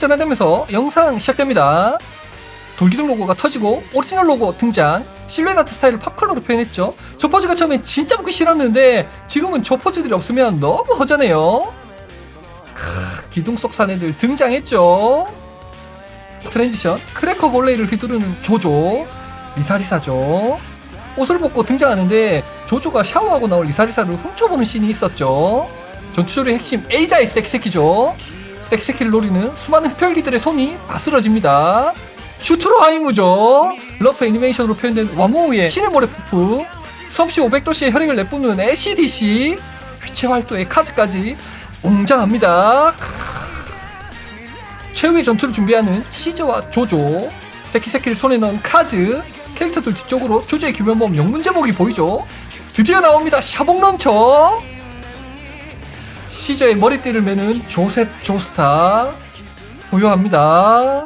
전환되면서 영상 시작됩니다. 돌기둥 로고가 터지고 오리지널 로고 등장. 실루엣 아트 스타일을 팝컬러로 표현했죠. 저 포즈가 처음엔 진짜 보기 싫었는데 지금은 저 포즈들이 없으면 너무 허전해요. 크, 기둥 속 사내들 등장했죠. 트랜지션 크래커 볼레이를 휘두르는 조조. 리사리사죠. 옷을 벗고 등장하는데 조조가 샤워하고 나올 리사리사를 훔쳐보는 씬이 있었죠. 전투조의 핵심 에이자의 섹세키죠 섹세키를 노리는 수많은 흡혈귀들의 손이 바스러집니다. 슈트로 하이무죠. 러프 애니메이션으로 표현된 와모우의 신의 모래 푸프 섭씨 500도씨의 혈액을 내뿜는 ACDC 휘체 활도의 카즈까지 웅장합니다. 최후의 전투를 준비하는 시즈와 조조 세키세키를 손에 넣은 카즈 캐릭터들 뒤쪽으로 조조의 규면범 영문제목이 보이죠? 드디어 나옵니다. 샤봉 런처 시저의 머리띠를 매는 조셉 조스타. 보유합니다